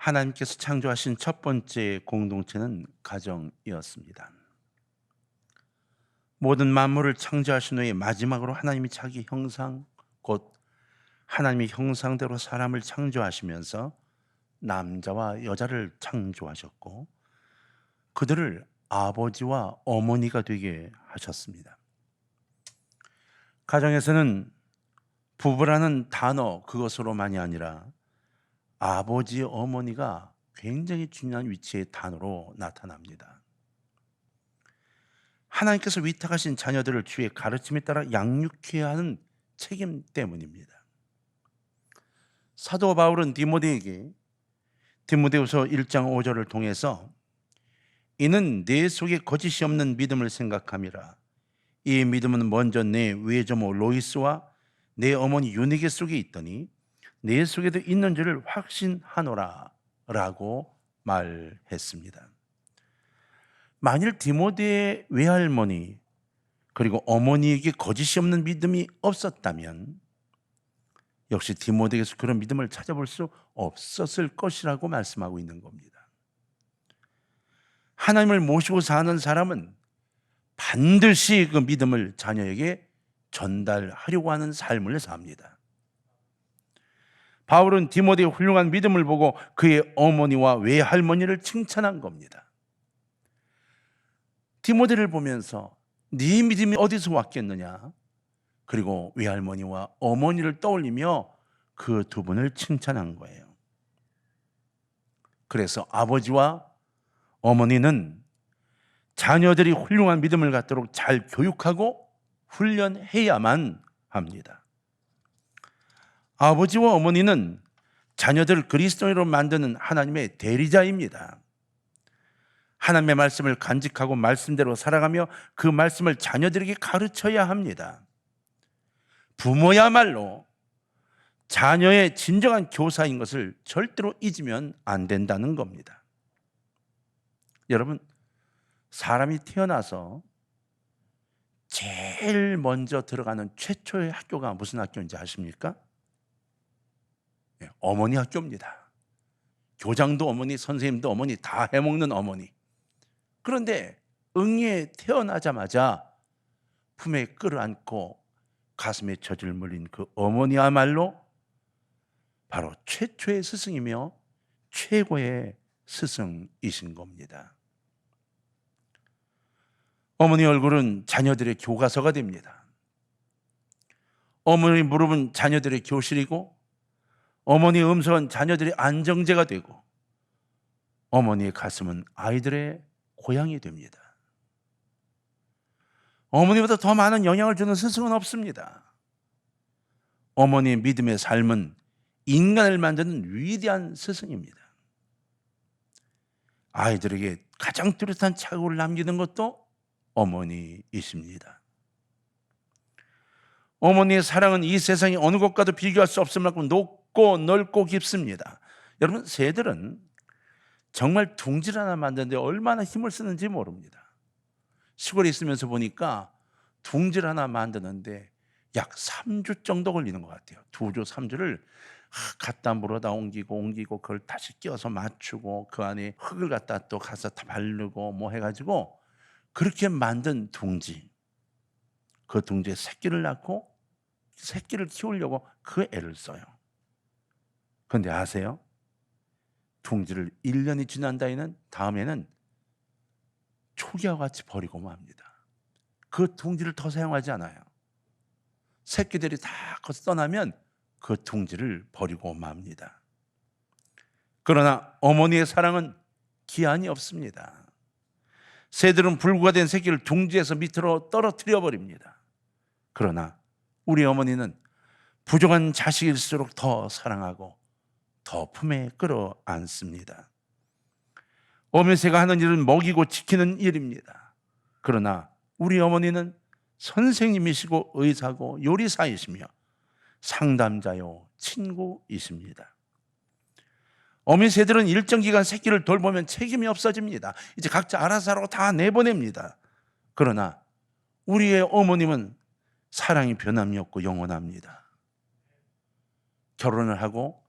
하나님께서 창조하신 첫 번째 공동체는 가정이었습니다. 모든 만물을 창조하신 후에 마지막으로 하나님이 자기 형상 곧 하나님의 형상대로 사람을 창조하시면서 남자와 여자를 창조하셨고 그들을 아버지와 어머니가 되게 하셨습니다. 가정에서는 부부라는 단어 그것으로만이 아니라 아버지, 어머니가 굉장히 중요한 위치의 단어로 나타납니다. 하나님께서 위탁하신 자녀들을 주의 가르침에 따라 양육해야 하는 책임 때문입니다. 사도 바울은 디모데에게 디모데후서 1장 5절을 통해서 이는 내 속에 거짓이 없는 믿음을 생각함이라 이 믿음은 먼저 내 외조모 로이스와 내 어머니 유니게 속에 있더니 내 속에도 있는 줄을 확신하노라 라고 말했습니다. 만일 디모데의 외할머니 그리고 어머니에게 거짓이 없는 믿음이 없었다면 역시 디모데에게서 그런 믿음을 찾아볼 수 없었을 것이라고 말씀하고 있는 겁니다. 하나님을 모시고 사는 사람은 반드시 그 믿음을 자녀에게 전달하려고 하는 삶을 삽니다. 바울은 디모데의 훌륭한 믿음을 보고 그의 어머니와 외할머니를 칭찬한 겁니다. 디모데를 보면서 네 믿음이 어디서 왔겠느냐? 그리고 외할머니와 어머니를 떠올리며 그 두 분을 칭찬한 거예요. 그래서 아버지와 어머니는 자녀들이 훌륭한 믿음을 갖도록 잘 교육하고 훈련해야만 합니다. 아버지와 어머니는 자녀들을 그리스도인으로 만드는 하나님의 대리자입니다. 하나님의 말씀을 간직하고 말씀대로 살아가며 그 말씀을 자녀들에게 가르쳐야 합니다. 부모야말로 자녀의 진정한 교사인 것을 절대로 잊으면 안 된다는 겁니다. 여러분, 사람이 태어나서 제일 먼저 들어가는 최초의 학교가 무슨 학교인지 아십니까? 예, 어머니 학교입니다. 교장도 어머니, 선생님도 어머니, 다 해먹는 어머니. 그런데 응에 태어나자마자 품에 끌어안고 가슴에 젖을 물린 그 어머니야말로 바로 최초의 스승이며 최고의 스승이신 겁니다. 어머니 얼굴은 자녀들의 교과서가 됩니다. 어머니 무릎은 자녀들의 교실이고 어머니 음성은 자녀들의 안정제가 되고 어머니의 가슴은 아이들의 고향이 됩니다. 어머니보다 더 많은 영향을 주는 스승은 없습니다. 어머니의 믿음의 삶은 인간을 만드는 위대한 스승입니다. 아이들에게 가장 뚜렷한 착오를 남기는 것도 어머니이십니다. 어머니의 사랑은 이 세상의 어느 것과도 비교할 수 없을 만큼 높 고 넓고 깊습니다. 여러분, 새들은 정말 둥질 하나 만드는데 얼마나 힘을 쓰는지 모릅니다. 시골에 있으면서 보니까 둥질 하나 만드는데 약 3주 정도 걸리는 것 같아요. 2주, 3주를 갖다 물어다 옮기고 옮기고 그걸 다시 끼워서 맞추고 그 안에 흙을 갖다 또 가서 다 바르고 뭐 해가지고 그렇게 만든 둥지 그 둥지에 새끼를 낳고 새끼를 키우려고 그 애를 써요. 그런데 아세요? 둥지를 1년이 지난 다에는 다음에는 초기와 같이 버리고 맙니다. 그 둥지를 더 사용하지 않아요. 새끼들이 다 거기서 떠나면 그 둥지를 버리고 맙니다. 그러나 어머니의 사랑은 기한이 없습니다. 새들은 불구가 된 새끼를 둥지에서 밑으로 떨어뜨려 버립니다. 그러나 우리 어머니는 부족한 자식일수록 더 사랑하고 더 품에 끌어안습니다. 어미새가 하는 일은 먹이고 지키는 일입니다. 그러나 우리 어머니는 선생님이시고 의사고 요리사이시며 상담자요 친구이십니다. 어미새들은 일정 기간 새끼를 돌보면 책임이 없어집니다. 이제 각자 알아서 하라고 다 내보냅니다. 그러나 우리의 어머님은 사랑이 변함이 없고 영원합니다. 결혼을 하고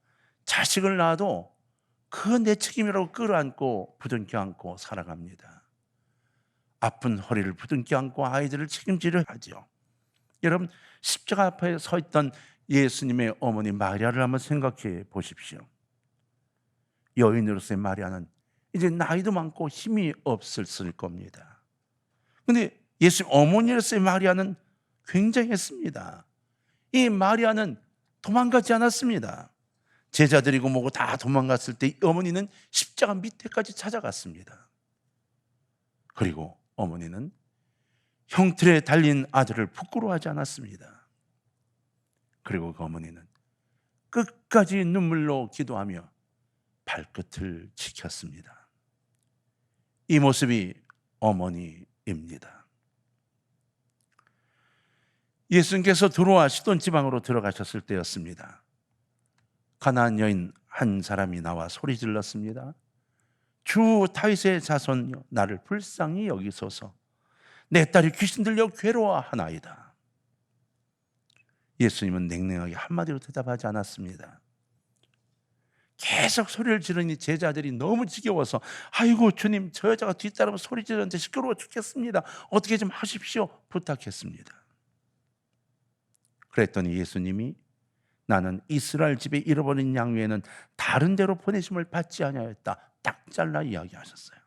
자식을 낳아도 그 내 책임이라고 끌어안고 부둥켜 안고 살아갑니다. 아픈 허리를 부둥켜 안고 아이들을 책임지려 하죠. 여러분 십자가 앞에 서 있던 예수님의 어머니 마리아를 한번 생각해 보십시오. 여인으로서의 마리아는 이제 나이도 많고 힘이 없었을 겁니다. 근데 예수 어머니로서의 마리아는 굉장했습니다. 이 마리아는 도망가지 않았습니다. 제자들이고 뭐고 다 도망갔을 때이 어머니는 십자가 밑에까지 찾아갔습니다. 그리고 어머니는 형틀에 달린 아들을 부끄러워하지 않았습니다. 그리고 그 어머니는 끝까지 눈물로 기도하며 발끝을 지켰습니다. 이 모습이 어머니입니다. 예수님께서 들어와 시돈 지방으로 들어가셨을 때였습니다. 가나안 여인 한 사람이 나와 소리 질렀습니다. 주 다윗의 자손 나를 불쌍히 여기소서. 내 딸이 귀신 들려 괴로워하나이다. 예수님은 냉랭하게 한마디로 대답하지 않았습니다. 계속 소리를 지르니 제자들이 너무 지겨워서 아이고 주님 저 여자가 뒤따르면 소리 지르는데 시끄러워 죽겠습니다. 어떻게 좀 하십시오 부탁했습니다. 그랬더니 예수님이 나는 이스라엘 집에 잃어버린 양 외에는 다른 데로 보내심을 받지 아니하였다. 딱 잘라 이야기하셨어요.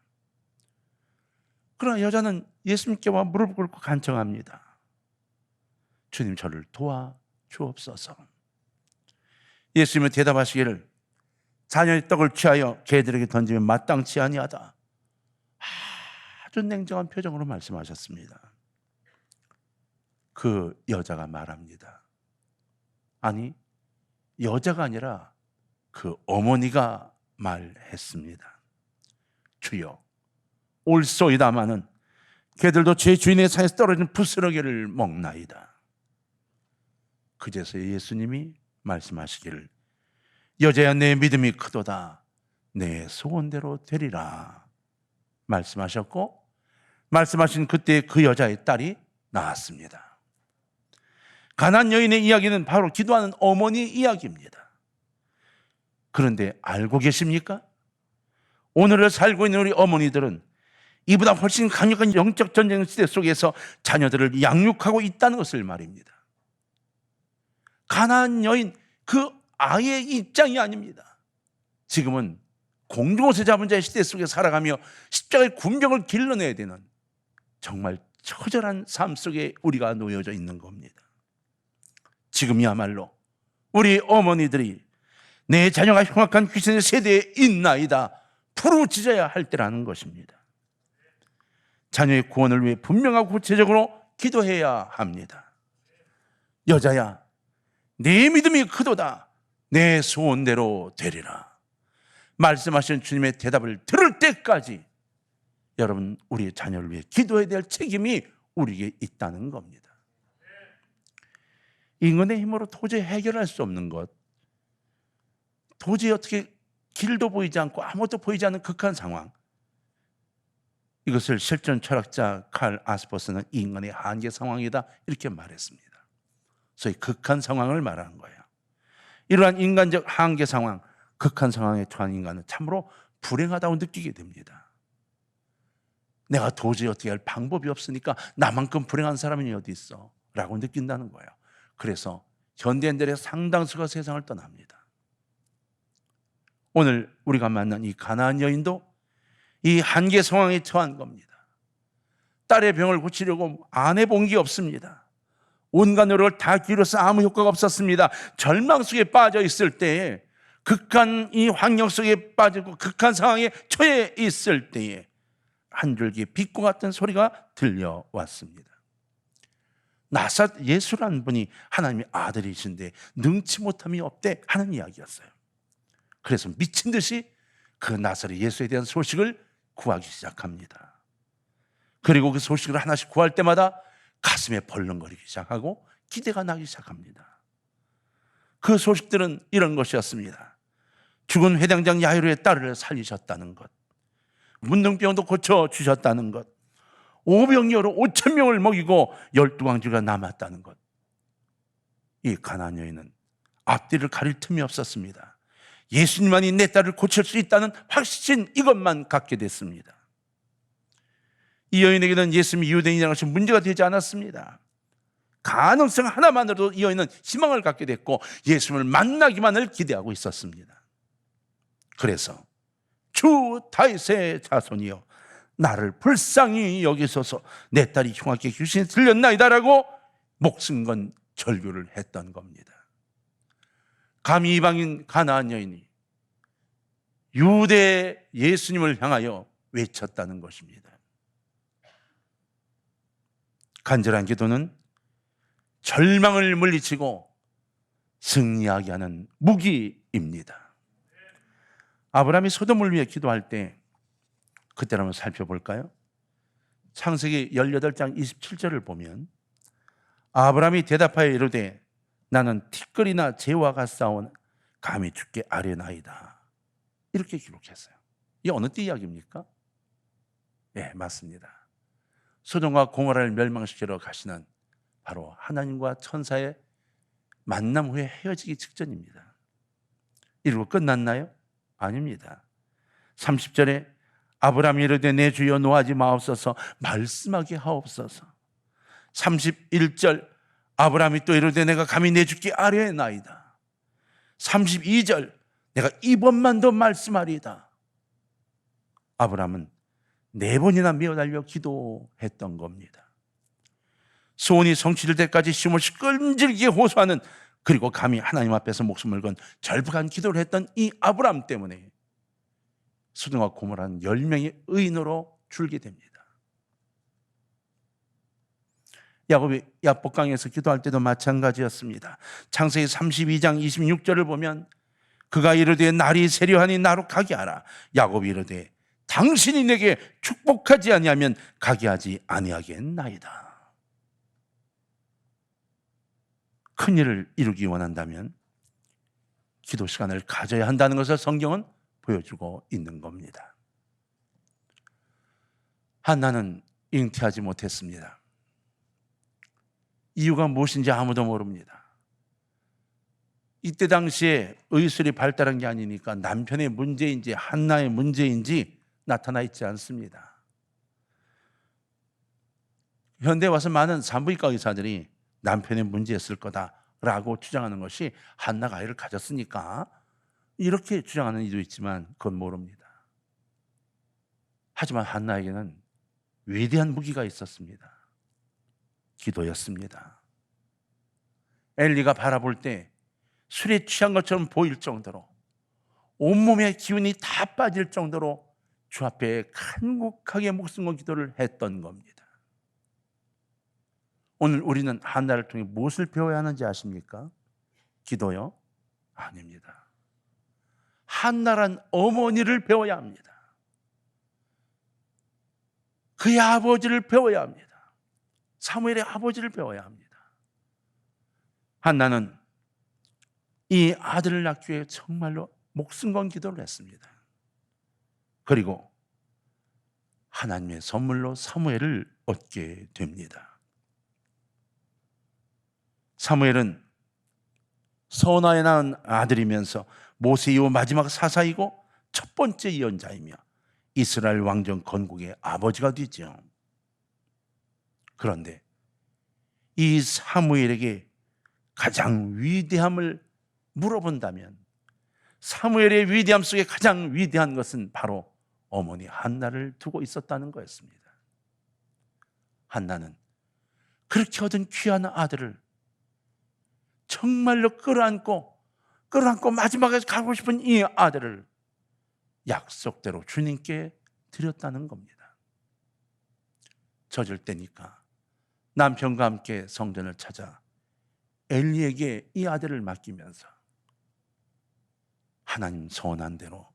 그러나 여자는 예수님께 와 무릎 꿇고 간청합니다. 주님 저를 도와 주옵소서. 예수님은 대답하시기를 자녀의 떡을 취하여 개들에게 던지면 마땅치 아니하다. 아주 냉정한 표정으로 말씀하셨습니다. 그 여자가 말합니다. 아니, 여자가 아니라 그 어머니가 말했습니다. 주여, 올소이다마는 개들도 제 주인의 산에서 떨어진 부스러기를 먹나이다. 그제서 예수님이 말씀하시기를 여자야 내 믿음이 크도다 내 소원대로 되리라 말씀하셨고 말씀하신 그때 그 여자의 딸이 나왔습니다. 가난 여인의 이야기는 바로 기도하는 어머니 이야기입니다. 그런데 알고 계십니까? 오늘을 살고 있는 우리 어머니들은 이보다 훨씬 강력한 영적 전쟁 시대 속에서 자녀들을 양육하고 있다는 것을 말입니다. 가난 여인 그 아이의 입장이 아닙니다. 지금은 공중옷을 잡은 자의 시대 속에 살아가며 십자가의 군병을 길러내야 되는 정말 처절한 삶 속에 우리가 놓여져 있는 겁니다. 지금이야말로 우리 어머니들이 내 자녀가 흉악한 귀신의 세대에 있나이다 부르짖어야 할 때라는 것입니다. 자녀의 구원을 위해 분명하고 구체적으로 기도해야 합니다. 여자야, 네 믿음이 크도다. 내 소원대로 되리라. 말씀하신 주님의 대답을 들을 때까지 여러분 우리의 자녀를 위해 기도해야 될 책임이 우리에게 있다는 겁니다. 인간의 힘으로 도저히 해결할 수 없는 것, 도저히 어떻게 길도 보이지 않고 아무것도 보이지 않는 극한 상황. 이것을 실전 철학자 칼 아스퍼스는 인간의 한계 상황이다 이렇게 말했습니다. 소위 극한 상황을 말하는 거예요. 이러한 인간적 한계 상황, 극한 상황에 처한 인간은 참으로 불행하다고 느끼게 됩니다. 내가 도저히 어떻게 할 방법이 없으니까 나만큼 불행한 사람이 어디 있어? 라고 느낀다는 거예요. 그래서 현대인들의 상당수가 세상을 떠납니다. 오늘 우리가 만난 이 가나안 여인도 이 한계 상황에 처한 겁니다. 딸의 병을 고치려고 안 해본 게 없습니다. 온갖 노력을 다 기울여서 아무 효과가 없었습니다. 절망 속에 빠져 있을 때에 극한 이 환경 속에 빠지고 극한 상황에 처해 있을 때에 한 줄기 빛과 같은 소리가 들려왔습니다. 나사 예수라는 분이 하나님의 아들이신데 능치 못함이 없대 하는 이야기였어요. 그래서 미친 듯이 그 나사렛 예수에 대한 소식을 구하기 시작합니다. 그리고 그 소식을 하나씩 구할 때마다 가슴에 벌렁거리기 시작하고 기대가 나기 시작합니다. 그 소식들은 이런 것이었습니다. 죽은 회당장 야이로의 딸을 살리셨다는 것. 문둥병도 고쳐 주셨다는 것. 오병이어로 5천 명을 먹이고 열두 왕주가 남았다는 것. 이 가난 여인은 앞뒤를 가릴 틈이 없었습니다. 예수님만이 내 딸을 고칠 수 있다는 확신 이것만 갖게 됐습니다. 이 여인에게는 예수님이 유대인이라는 것이 문제가 되지 않았습니다. 가능성 하나만으로도 이 여인은 희망을 갖게 됐고 예수님을 만나기만을 기대하고 있었습니다. 그래서 주 다윗의 자손이여 나를 불쌍히 여기소서 내 딸이 흉악게 귀신이 들렸나이다라고 목숨 건 절규를 했던 겁니다. 감히 이방인 가나안 여인이 유대 예수님을 향하여 외쳤다는 것입니다. 간절한 기도는 절망을 물리치고 승리하게 하는 무기입니다. 아브라함이 소돔을 위해 기도할 때 그때를 한번 살펴볼까요? 창세기 18장 27절을 보면 아브라함이 대답하여 이르되 나는 티끌이나 재와가 싸운 감히 죽게 아뢰나이다. 이렇게 기록했어요. 이 어느 때 이야기입니까? 예, 맞습니다. 소돔과 고모라를 멸망시키러 가시는 바로 하나님과 천사의 만남 후에 헤어지기 직전입니다. 이러고 끝났나요? 아닙니다. 30절에 아브라함이 이르되 내 주여 노하지 마옵소서 말씀하게 하옵소서. 31절 아브라함이 또 이르되 내가 감히 내 죽기 아뢰나이다. 32절 내가 이번만 더 말씀하리이다. 아브라함은 네 번이나 미어달려 기도했던 겁니다. 소원이 성취될 때까지 쉼없이 끈질기게 호소하는 그리고 감히 하나님 앞에서 목숨을 건 절박한 기도를 했던 이 아브라함 때문에 수동과 고모라는 10명의 의인으로 줄게 됩니다. 야곱이 야복강에서 기도할 때도 마찬가지였습니다. 창세기 32장 26절을 보면 그가 이르되 날이 세려하니 나로 가게 하라. 야곱이 이르되 당신이 내게 축복하지 아니하면 가게 하지 아니하겠나이다. 큰 일을 이루기 원한다면 기도 시간을 가져야 한다는 것을 성경은 보여주고 있는 겁니다. 한나는 잉태하지 못했습니다. 이유가 무엇인지 아무도 모릅니다. 이때 당시에 의술이 발달한 게 아니니까 남편의 문제인지 한나의 문제인지 나타나 있지 않습니다. 현대 와서 많은 산부인과 의사들이 남편의 문제였을 거다라고 주장하는 것이 한나가 아이를 가졌으니까 이렇게 주장하는 이도 있지만 그건 모릅니다. 하지만 한나에게는 위대한 무기가 있었습니다. 기도였습니다. 엘리가 바라볼 때 술에 취한 것처럼 보일 정도로 온몸의 기운이 다 빠질 정도로 주 앞에 간곡하게 목숨 건 기도를 했던 겁니다. 오늘 우리는 한나를 통해 무엇을 배워야 하는지 아십니까? 기도요? 아닙니다. 한나란 어머니를 배워야 합니다. 그의 아버지를 배워야 합니다. 사무엘의 아버지를 배워야 합니다. 한나는 이 아들을 낳기 위해 정말로 목숨 건 기도를 했습니다. 그리고 하나님의 선물로 사무엘을 얻게 됩니다. 사무엘은 선하에 낳은 아들이면서 모세 이후 마지막 사사이고 첫 번째 예언자이며 이스라엘 왕정 건국의 아버지가 되죠. 그런데 이 사무엘에게 가장 위대함을 물어본다면 사무엘의 위대함 속에 가장 위대한 것은 바로 어머니 한나를 두고 있었다는 거였습니다. 한나는 그렇게 얻은 귀한 아들을 정말로 끌어안고 끌어안고 마지막에 가고 싶은 이 아들을 약속대로 주님께 드렸다는 겁니다. 젖을 때니까 남편과 함께 성전을 찾아 엘리에게 이 아들을 맡기면서 하나님 선한 대로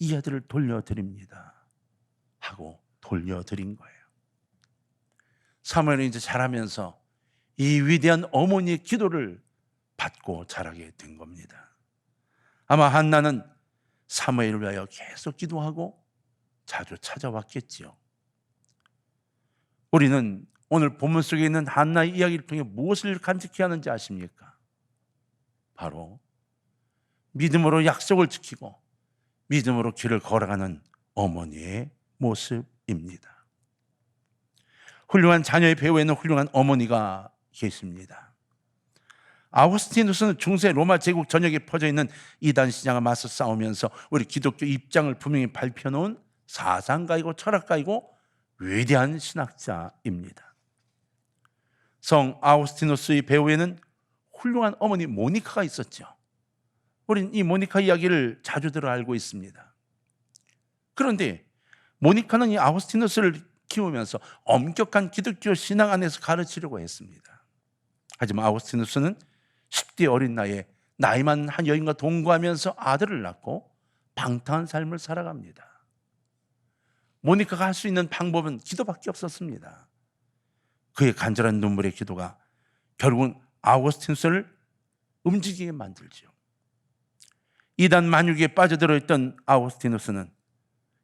이 아들을 돌려드립니다. 하고 돌려드린 거예요. 사무엘은 이제 자라면서 이 위대한 어머니의 기도를 받고 자라게 된 겁니다. 아마 한나는 사무엘을 위하여 계속 기도하고 자주 찾아왔겠지요. 우리는 오늘 본문 속에 있는 한나의 이야기를 통해 무엇을 간직해야 하는지 아십니까? 바로 믿음으로 약속을 지키고 믿음으로 길을 걸어가는 어머니의 모습입니다. 훌륭한 자녀의 배후에는 훌륭한 어머니가 계십니다. 아우스티누스는 중세 로마 제국 전역에 퍼져 있는 이단 신앙을 맞서 싸우면서 우리 기독교 입장을 분명히 발표해놓은 사상가이고 철학가이고 위대한 신학자입니다. 성 아우스티누스의 배후에는 훌륭한 어머니 모니카가 있었죠. 우린 이 모니카 이야기를 자주 들어 알고 있습니다. 그런데 모니카는 이 아우스티누스를 키우면서 엄격한 기독교 신앙 안에서 가르치려고 했습니다. 하지만 아우스티누스는 10대 어린 나이에 나이 많은 한 여인과 동거하면서 아들을 낳고 방탕한 삶을 살아갑니다. 모니카가 할 수 있는 방법은 기도밖에 없었습니다. 그의 간절한 눈물의 기도가 결국은 아우스티누스를 움직이게 만들죠. 이단 만유기에 빠져들어 있던 아우스티누스는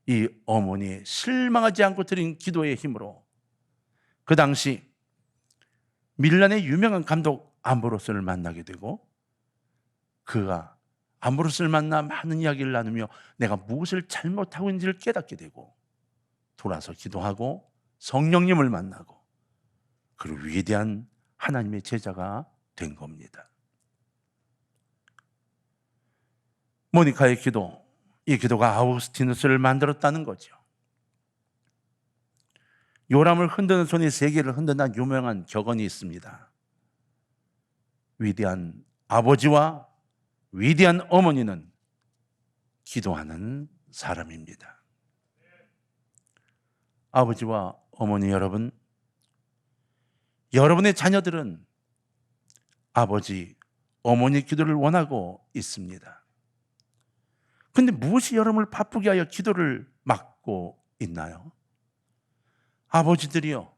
이 어머니의 실망하지 않고 드린 기도의 힘으로 그 당시 밀란의 유명한 감독 암브로스를 만나게 되고 그가 암브로스를 만나 많은 이야기를 나누며 내가 무엇을 잘못하고 있는지를 깨닫게 되고 돌아서 기도하고 성령님을 만나고 그리고 위대한 하나님의 제자가 된 겁니다. 모니카의 기도, 이 기도가 아우스티누스를 만들었다는 거죠. 요람을 흔드는 손이 세계를 흔든다는 유명한 격언이 있습니다. 위대한 아버지와 위대한 어머니는 기도하는 사람입니다. 아버지와 어머니 여러분, 여러분의 자녀들은 아버지, 어머니 기도를 원하고 있습니다. 근데 무엇이 여러분을 바쁘게 하여 기도를 막고 있나요? 아버지들이요.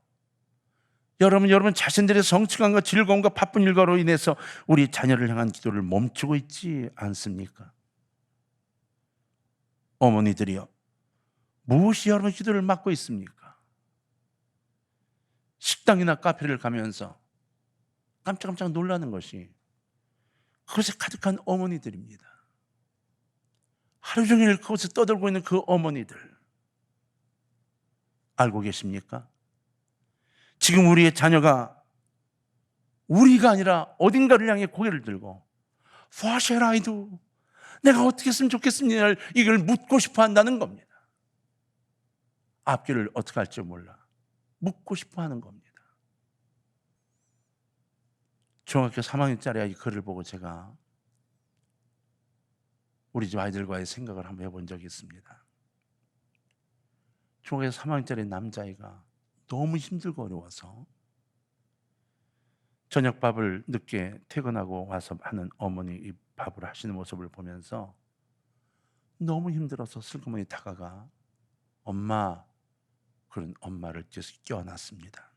여러분, 여러분 자신들의 성취감과 즐거움과 바쁜 일과로 인해서 우리 자녀를 향한 기도를 멈추고 있지 않습니까? 어머니들이요. 무엇이 여러분 기도를 막고 있습니까? 식당이나 카페를 가면서 깜짝깜짝 놀라는 것이 그것에 가득한 어머니들입니다. 하루 종일 그곳에 떠들고 있는 그 어머니들 알고 계십니까? 지금 우리의 자녀가 우리가 아니라 어딘가를 향해 고개를 들고 What shall I do? 내가 어떻게 했으면 좋겠습니다. 이걸 묻고 싶어 한다는 겁니다. 앞길을 어떻게 할지 몰라. 묻고 싶어 하는 겁니다. 중학교 3학년짜리 아이 글을 보고 제가 우리 집 아이들과의 생각을 한번 해본 적이 있습니다. 중학교 3학년짜리 남자아이가 너무 힘들고 어려워서 저녁밥을 늦게 퇴근하고 와서 하는 어머니 이 밥을 하시는 모습을 보면서 너무 힘들어서 슬그머니 다가가 엄마 그런 엄마를 계속 껴안았습니다.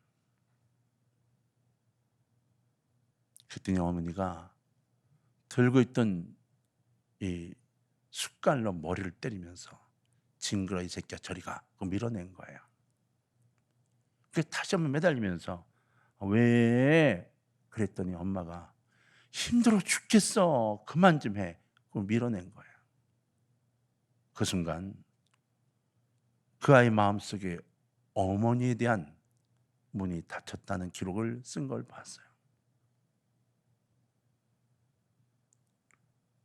그랬더니 어머니가 들고 있던 이 숟갈로 머리를 때리면서 징그러 이 새끼야 저리 가. 그 밀어낸 거예요. 그 다시 한번 매달리면서 왜 그랬더니 엄마가 힘들어 죽겠어. 그만 좀 해. 그 밀어낸 거예요. 그 순간 그 아이 마음속에 어머니에 대한 문이 닫혔다는 기록을 쓴 걸 봤어요.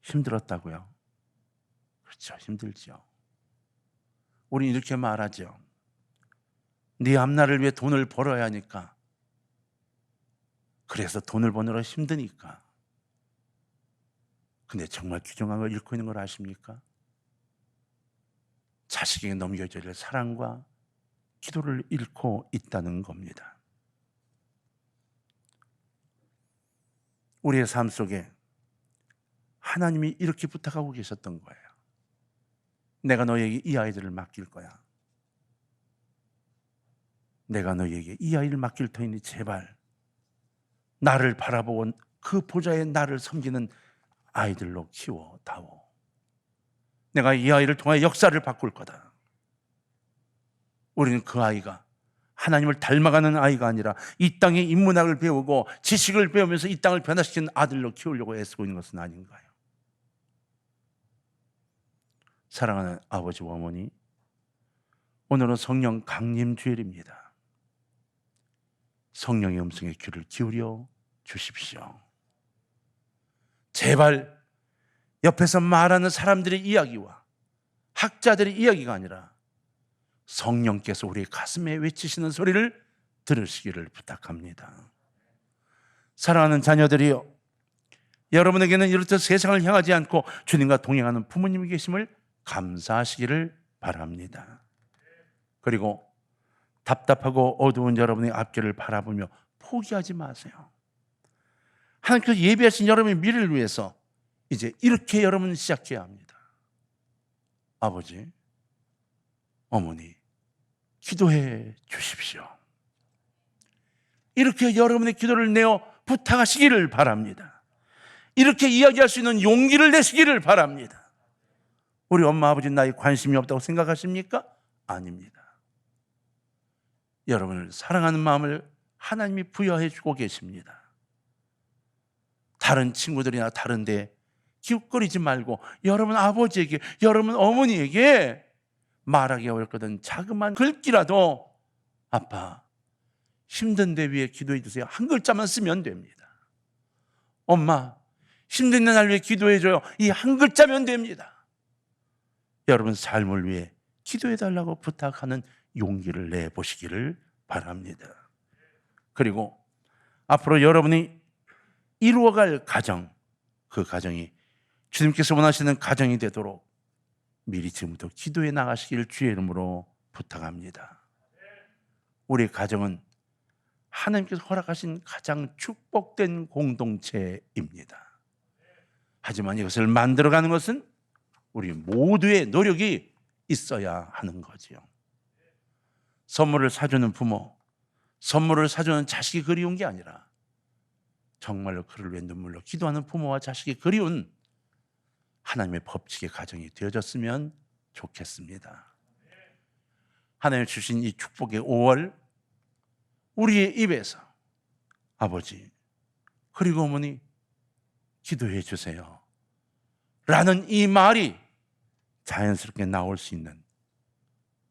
힘들었다고요? 그렇죠. 힘들죠. 우리 이렇게 말하죠. 네 앞날을 위해 돈을 벌어야 하니까. 그래서 돈을 버느라 힘드니까. 근데 정말 귀중한 걸 잃고 있는 걸 아십니까? 자식에게 넘겨줘야 될 사랑과 기도를 잃고 있다는 겁니다. 우리의 삶 속에 하나님이 이렇게 부탁하고 계셨던 거예요. 내가 너에게 이 아이들을 맡길 거야. 내가 너에게 이 아이를 맡길 터이니 제발 나를 바라보고 그 보좌에 나를 섬기는 아이들로 키워다오. 내가 이 아이를 통해 역사를 바꿀 거다. 우리는 그 아이가 하나님을 닮아가는 아이가 아니라 이 땅의 인문학을 배우고 지식을 배우면서 이 땅을 변화시키는 아들로 키우려고 애쓰고 있는 것은 아닌가요? 사랑하는 아버지와 어머니, 오늘은 성령 강림 주일입니다. 성령의 음성에 귀를 기울여 주십시오. 제발 옆에서 말하는 사람들의 이야기와 학자들의 이야기가 아니라 성령께서 우리 가슴에 외치시는 소리를 들으시기를 부탁합니다. 사랑하는 자녀들이여, 여러분에게는 이렇듯 세상을 향하지 않고 주님과 동행하는 부모님이 계심을 감사하시기를 바랍니다. 그리고 답답하고 어두운 여러분의 앞길을 바라보며 포기하지 마세요. 하나님께서 예비하신 여러분의 미래를 위해서 이제 이렇게 여러분 시작해야 합니다. 아버지, 어머니, 기도해 주십시오. 이렇게 여러분의 기도를 내어 부탁하시기를 바랍니다. 이렇게 이야기할 수 있는 용기를 내시기를 바랍니다. 우리 엄마 아버지 나에 관심이 없다고 생각하십니까? 아닙니다. 여러분을 사랑하는 마음을 하나님이 부여해 주고 계십니다. 다른 친구들이나 다른데 기웃거리지 말고 여러분 아버지에게, 여러분 어머니에게 말하기 어렵거든 자그만 글귀라도 아빠 힘든 데 위해 기도해 주세요. 한 글자만 쓰면 됩니다. 엄마 힘든 날 위해 기도해 줘요. 이 한 글자면 됩니다. 여러분 삶을 위해 기도해 달라고 부탁하는 용기를 내 보시기를 바랍니다. 그리고 앞으로 여러분이 이루어갈 가정, 그 가정이 주님께서 원하시는 가정이 되도록 미리 지금부터 기도해 나가시기를 주의 이름으로 부탁합니다. 우리 가정은 하나님께서 허락하신 가장 축복된 공동체입니다. 하지만 이것을 만들어가는 것은 우리 모두의 노력이 있어야 하는 거지요. 선물을 사주는 부모, 선물을 사주는 자식이 그리운 게 아니라 정말로 그를 위해 눈물로 기도하는 부모와 자식이 그리운 하나님의 법칙의 가정이 되어졌으면 좋겠습니다. 하나님 주신 이 축복의 5월 우리의 입에서 아버지 그리고 어머니 기도해 주세요. 라는 이 말이 자연스럽게 나올 수 있는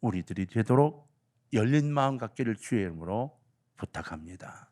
우리들이 되도록 열린 마음 갖기를 주의 이름으로 부탁합니다.